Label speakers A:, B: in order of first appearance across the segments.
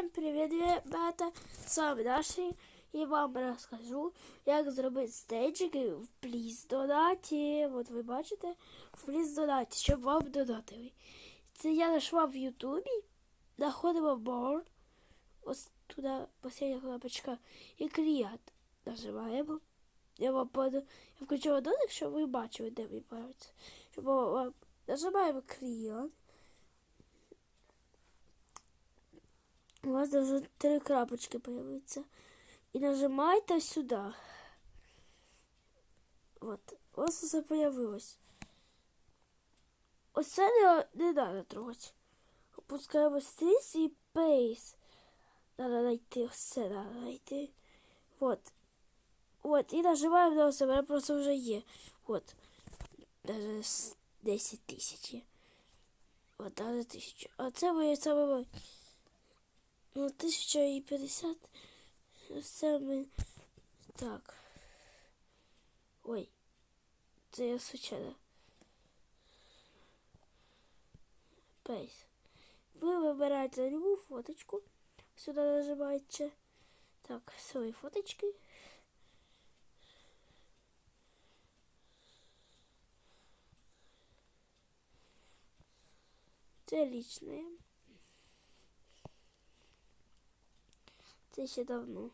A: Всем привет, ребята! С вами Даша. І вам розкажу, як зробити стейджики в пліз додаті. От ви бачите, в пліз додаті, щоб вам додати. Це я знайшла в Ютубі. Заходимо в борд. Ось туди последня кнопочка. І клієнт. Нажимаємо. Я вам под... я включила додик, щоб ви бачили, де ви бачите. Щоб вам... Нажимаємо клієнт. У вас даже три крапочки появляются. И нажимаете сюда. Вот. У вас все появилось. Оце не, не надо трогати. Опускаємо стріс і пейс. Надо знайти, все надо знайти. Вот. Вот. І нажимаємо на себе, мене просто вже є. Вот. Даже 10 тисяч є. Вот, даже тисячу. А це моє саме 1050. Це ми... Так. Ой. Це я случайно. Пейс. Ви вибираєте любу фоточку. Сюди нажимаєте. Так, свої фоточки. Це лічне. Це ще давно.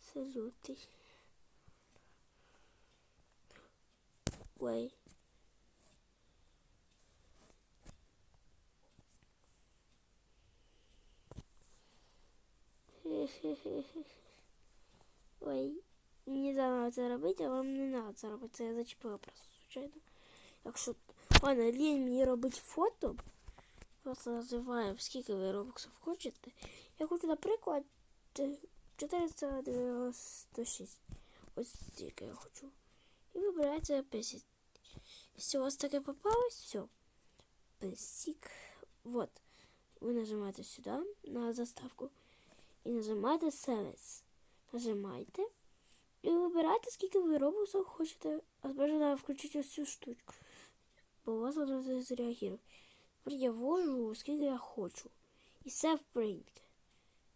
A: Це лютий. Ой. Ой, мені заново це робити, а вам не треба це робити. Це я зачепила просто случайно. Якщо ладно, лінь мені робити фото. Просто називаємо, скільки ви робоксів хочете. Я хочу, наприклад, 496. Ось стільки я хочу. І вибирається песик. Якщо у вас таке попалось, все. Песик. Вот. Ви нажимаєте сюди на заставку і нажимаєте Select. Нажимаєте. І вибираєте, скільки ви робоксів хочете. А бажано включити ось цю штучку. Бо у вас воно зреагує. Тепер я ввожу, скільки я хочу. І save print.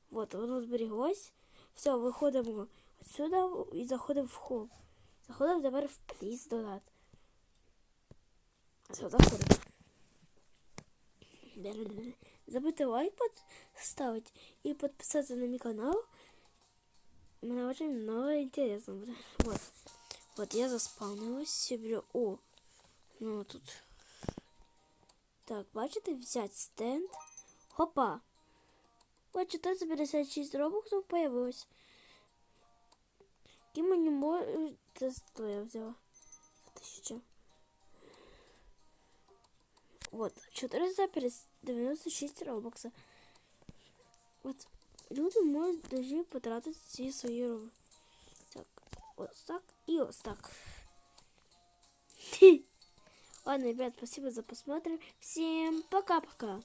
A: Вот, воно зберіглось. Все, виходимо отсюда і заходимо в хом. Заходимо тепер в пліз додати. Все, заходимо. Забудьте лайк ставити і підписатися на мій канал. Мне очень много интересно будет. Вот. Вот я заспавнилась себе. О, ну тут. Так, бачите, взять стенд. Хопа. Вот 456 робоксов появилось. Які мені може... Це сто я взяла. Тисяча. Вот, 496 робокса. Вот, люди можуть даже потратити ці свої робокси. Так, ось так і ось так. Ладно, ребят, спасибо за просмотр. Всем пока-пока.